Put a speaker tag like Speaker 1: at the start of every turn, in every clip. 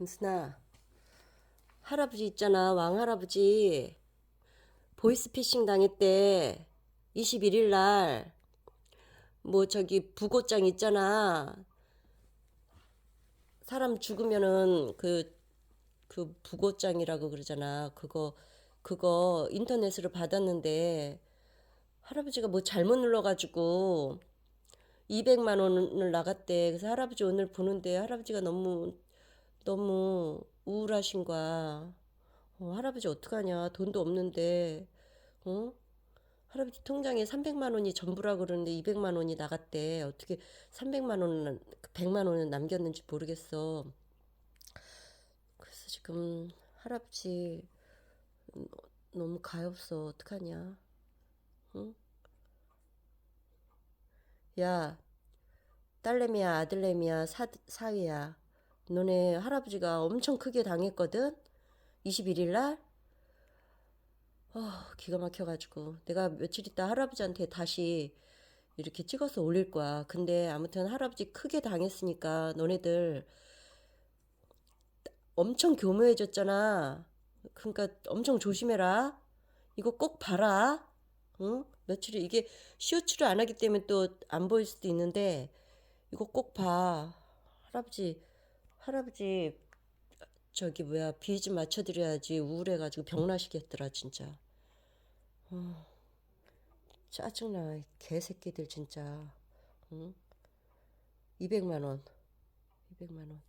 Speaker 1: 금순아, 할아버지 있잖아, 왕할아버지. 보이스피싱 당했대. 21일 날. 뭐 저기 부고장 있잖아. 사람 죽으면은 그, 그 부고장이라고 그러잖아. 그거, 그거 인터넷으로 받았는데 할아버지가 뭐 잘못 눌러가지고 200만 원을 나갔대. 그래서 할아버지 오늘 보는데 할아버지가 너무 너무 우울하신 거야. 어, 할아버지 어떡하냐. 돈도 없는데. 어? 할아버지 통장에 300만 원이 전부라 그러는데 200만 원이 나갔대. 어떻게 300만 원은 100만 원은 남겼는지 모르겠어. 그래서 지금 할아버지 음, 너무 가엾어. 어떡하냐. 응? 야, 딸내미야, 아들내미야, 사, 사위야. 너네 할아버지가 엄청 크게 당했거든? 21일 날? 아, 기가 막혀가지고. 내가 며칠 있다 할아버지한테 다시 이렇게 찍어서 올릴 거야. 근데 아무튼 할아버지 크게 당했으니까 너네들 엄청 교묘해졌잖아. 그러니까 엄청 조심해라. 이거 꼭 봐라. 응? 며칠이 이게 쇼츠를 안 하기 때문에 또 안 보일 수도 있는데 이거 꼭 봐. 할아버지, 할아버지 저기 뭐야 비위 좀 맞춰드려야지 우울해가지고 병나시겠더라 진짜. 어, 짜증나 이 개새끼들 진짜. 응? 200만 원, 200만 원.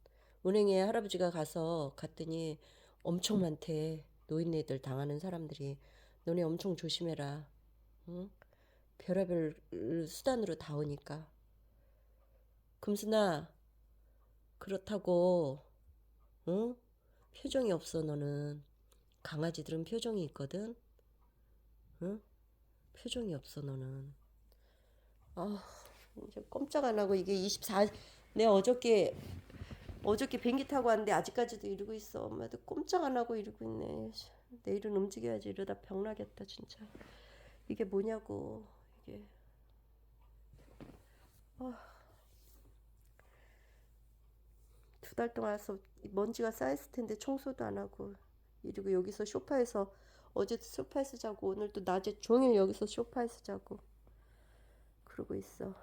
Speaker 1: 은행에 할아버지가 가서 갔더니 엄청 많대 노인네들 당하는 사람들이. 너네 엄청 조심해라. 응? 별의별 수단으로 다 오니까. 금순아, 그렇다고, 응? 표정이 없어, 너는. 강아지들은 표정이 있거든? 응? 표정이 없어, 너는. 아, 이제 꼼짝 안 하고 이게 24, 내 어저께, 어저께 비행기 타고 왔는데 아직까지도 이러고 있어. 엄마도 꼼짝 안 하고 이러고 있네. 내일은 움직여야지. 이러다 병나겠다, 진짜. 이게 뭐냐고, 이게. 두 달 동안 와서 먼지가 쌓였을 텐데 청소도 안 하고 이러고 여기서 소파에서 어제도 소파에서 자고 오늘도 낮에 종일 여기서 소파에서 자고 그러고 있어.